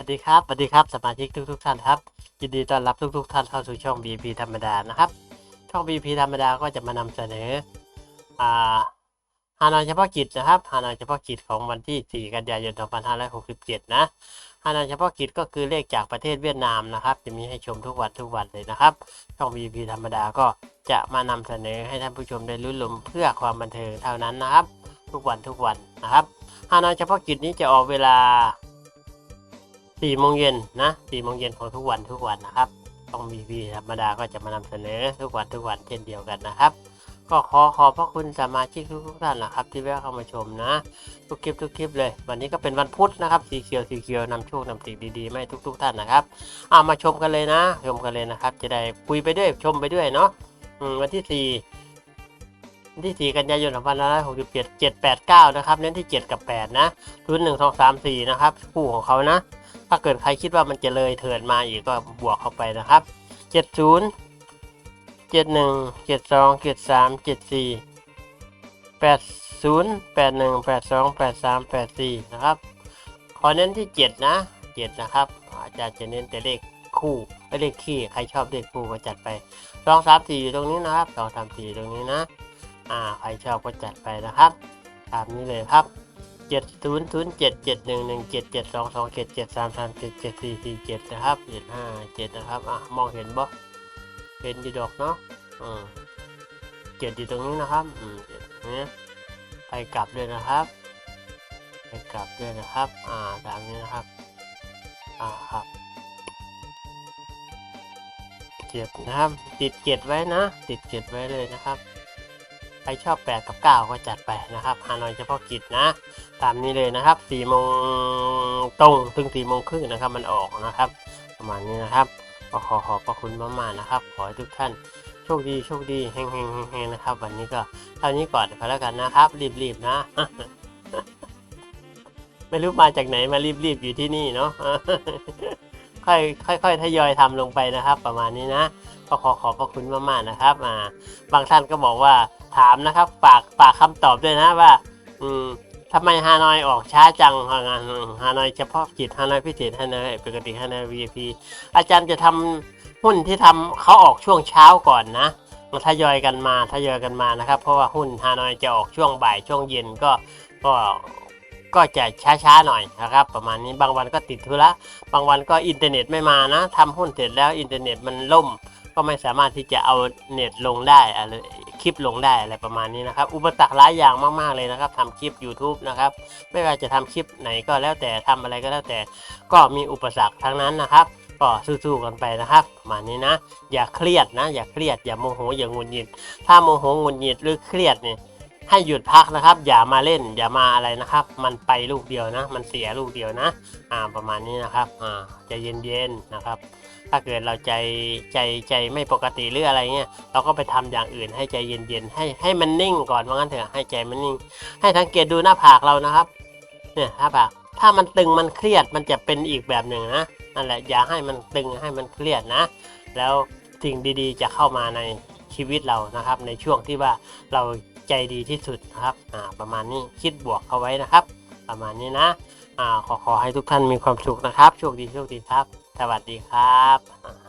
สวัสดีครับสวัสดีครับสมาชิกทุกทุกๆท่านครับยินดีต้อนรับทุกทุกๆท่านเข้าสู่ช่อง BP ธรรมดานะครับ ช่อง BP ธรรมดาก็จะมานำเสนออ่าฮานอยเฉพาะกิจนะครับฮานอยเฉพาะกิจของวันที่ 4 กันยายน 2567 นะฮานอยเฉพาะกิจก็คือเลขจากประเทศเวียดนามนะครับ จะมีให้ชมทุกวันทุกวันเลยนะครับ ช่อง BP ธรรมดาก็จะมานำเสนอให้ท่านผู้ชมได้รู้ลมเพื่อความบันเทิงเท่านั้นนะครับ ทุกวันทุกวันนะครับฮานอยเฉพาะกิจนี้จะออกเวลา สี่โมงเย็นนะสี่โมงเย็นของทุกวันทุกวันนะครับ ต้องมีพีธรรมดาก็จะมานำเสนอทุกวันทุกวันเช่นเดียวกันนะครับ ก็ขอขอบพระคุณสมาชิกทุกท่านนะครับ ที่แวะเข้ามาชมนะ ทุกคลิปทุกคลิปเลย วันนี้ก็เป็นวันพุธนะครับสีเขียวสีเขียวนำโชคนำสิ่งดีๆมาให้ทุก ๆ ท่านนะครับเอามาชมกันเลยนะ ชมกันเลยนะครับ จะได้คุยไปด้วยชมไปด้วยเนาะวันที่สี่ วันที่สี่กันยายนสองพันห้าร้อยหกสิบเจ็ดเจ็ดแปดเก้านะครับ เน้นที่เจ็ดกับแปดนะรุ่นหนึ่งสองสามสี่นะครับ คู่ของเขานะ ถ้าเกิดใครคิดว่ามันจะเลยเถิดมาอีกก็บวกเข้าไปนะครับเจ็ดศูนย์เจ็ดหนึ่งเจ็ดสองเจ็ดสามเจ็ดสี่แปดศูนย์แปดหนึ่งแปดสองแปดสามแปดสี่นะครับ ขอเน้นที่เจ็ดนะเจ็ดนะครับ อาจารย์จะเน้นแต่เลขคู่ไม่เลขขี้ ใครชอบเลขคู่ก็จัดไปสองสามสี่อยู่ตรงนี้นะครับสองสามสี่ตรงนี้นะ อ่าใครชอบก็จัดไปนะครับตามนี้เลยครับเจ็ดศูนย์ศูนย์เจ็ดเจ็ดหนึ่งหนึ่งเจ็ดเจ็ดสองสองเจ็ดเจ็ดสามสามเจ็ดเจ็ดสี่สี่เจ็ดนะครับเจ็ดห้าเจ็ดนะครับอะมองเห็นบ่เห็นดีดอกเนาะอืมเจ็ดอยู่ตรงนี้นะครับอืมเจ็ดนี้ไปกลับด้วยนะครับ ไปกลับด้วยนะครับ อ่าตามนี้นะครับ อ่าครับเจ็ดนะครับ ติดเจ็ดไว้นะ ติดเจ็ดไว้เลยนะครับ ใครชอบ 8 กับ 9 ก็จัดไปนะครับฮานอยเฉพาะกิจนะ ตามนี้เลยนะครับ4โมงตรงถึง4โมงครึ่งนะครับมันออกนะครับ ประมาณนี้นะครับก็ขอขอบพระคุณมากๆนะครับ ขอให้ทุกท่านโชคดีโชคดีเฮงเฮงเฮงนะครับ วันนี้ก็เท่านี้ก่อนก็แล้วกันนะครับ รีบๆนะ ไม่รู้มาจากไหนมารีบๆอยู่ที่นี่เนาะ ค่อยค่อยๆทยอยทำลงไปนะครับ ประมาณนี้นะก็ขอขอบพระคุณมากๆนะครับอ่าบางท่านก็บอกว่าถามนะครับฝากฝากคำตอบด้วยนะว่า อืมทำไมฮานอยออกช้าจังฮานอยฮานอยเฉพาะกิจฮานอยพิเศษฮานอยปกติฮานอย VIP อาจารย์จะทำหุ้นที่ทำเขาออกช่วงเช้าก่อนนะมาทยอยกันมาทยอยกันมานะครับ เพราะว่าหุ้นฮานอยจะออกช่วงบ่ายช่วงเย็นก็ก็ ก็จะช้าๆหน่อยนะครับ ประมาณนี้บางวันก็ติดธุระบางวันก็อินเทอร์เน็ตไม่มานะทำหุ้นเสร็จแล้วอินเทอร์เน็ตมันล่ม ก็ไม่สามารถที่จะเอาเน็ตลงได้อะไรคลิปลงได้อะไรประมาณนี้นะครับ อุปสรรคหลายอย่างมากๆเลยนะครับทำคลิป YouTube นะครับ ไม่ว่าจะทำคลิปไหนก็แล้วแต่ทำอะไรก็แล้วแต่ ก็มีอุปสรรคทั้งนั้นนะครับ ก็สู้ๆกันไปนะครับประมาณนี้นะ อย่าเครียดนะ อย่าเครียดอย่าโมโหอย่าหงุดหงิดถ้าโมโหหงุดหงิดหรือเครียดเนี่ย ให้หยุดพักนะครับ อย่ามาเล่น อย่ามาอะไรนะครับ มันไปลูกเดียวนะ มันเสียลูกเดียวนะ อ่าประมาณนี้นะครับ อ่าใจเย็นๆนะครับ ถ้าเกิดเราใจใจใจไม่ปกติหรืออะไรเงี้ยเราก็ไปทำอย่างอื่นให้ใจเย็นๆให้ให้มันนิ่งก่อนว่างั้นเถอะให้ใจมันนิ่ง ให้สังเกตดูหน้าผากเรานะครับ เนี่ยหน้าผากถ้ามันตึงมันเครียดมันจะเป็นอีกแบบหนึ่งนะนั่นแหละอย่าให้มันตึงให้มันเครียดนะ แล้วสิ่งดีๆจะเข้ามาในชีวิตเรานะครับ ในช่วงที่ว่าเรา ใจดีที่สุดนะครับอ่าประมาณนี้คิดบวกเอาไว้นะครับ ประมาณนี้นะอ่าขอขอให้ทุกท่านมีความสุขนะครับโชคดีโชคดีครับ สวัสดีครับ